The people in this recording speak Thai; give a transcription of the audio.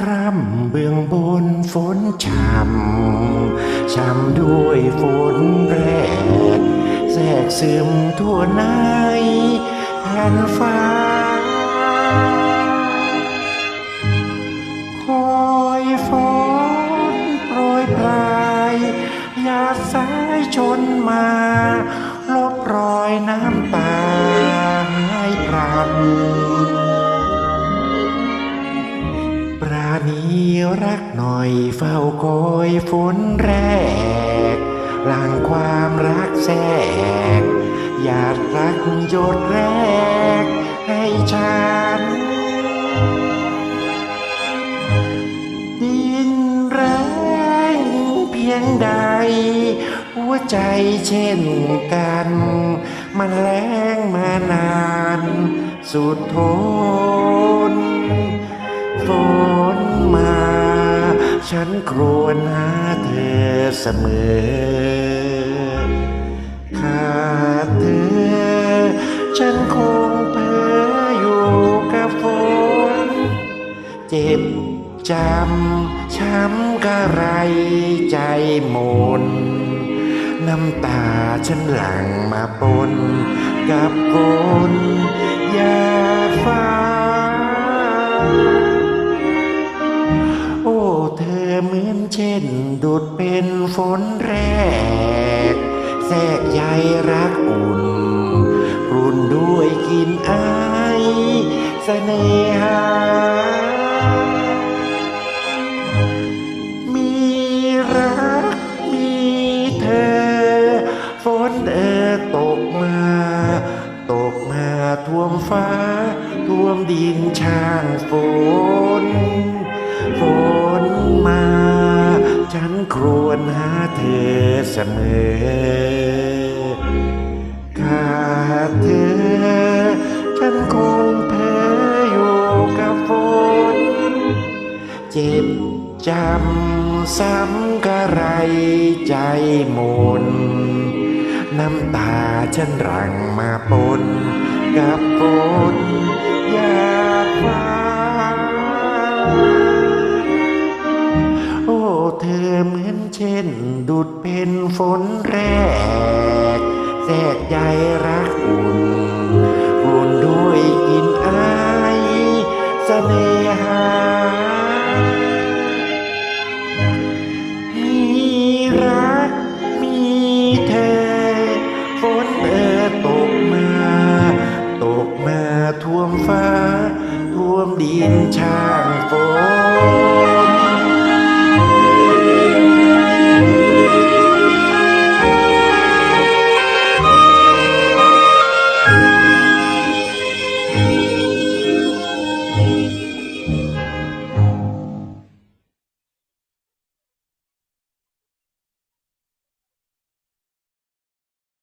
คร่ำเบื้องบนฝนช่ำช่ำด้วยฝนแรกแทรกซึมทั่วในแผ่นฟ้า คอยฝนโปรยปลายยาสายชนมาลบรอยน้ำตาให้พรำ ปราณีรักหน่อยเฝ้าคอยฝนแรกหลังความรักแทรกอยากรักหยดแรก ให้ฉัน ดินแรงเพียงใด หัวใจเช่นกัน มันแรงมานาน สุดทน ฝนมา ฉันครวญหาเธอเสมอขาดเธอ ฉันคงเพ้ออยู่กับฝน เจ็บจำช้ำกระไรใจหมนน้ำตาฉันหลั่งมาปนกับฝนยาฟ้า เช่น ดุดเป็นฝนแรก แทรกใยรักอุ่นรุ่นด้วยกินอายเสน่หา มีรักมีเธอ ฝนเออตกมา ตกมาท่วมฟ้า ท่วมดินช่างฝน เสมอขาดเธอฉันคงเพ้อยู่กับฝนเจ็บจำซ้ำกระไรใจหมุนน้ำตาฉันหลั่งมาปนกับฝน ดุดเป็นฝนแรก แทรกใยรักอุ่นรุนด้วยกินอายเสน่หามีรักมีเธอ ฝนเออตกมา ตกมาท่วมฟ้า ท่วมดินช่างฝน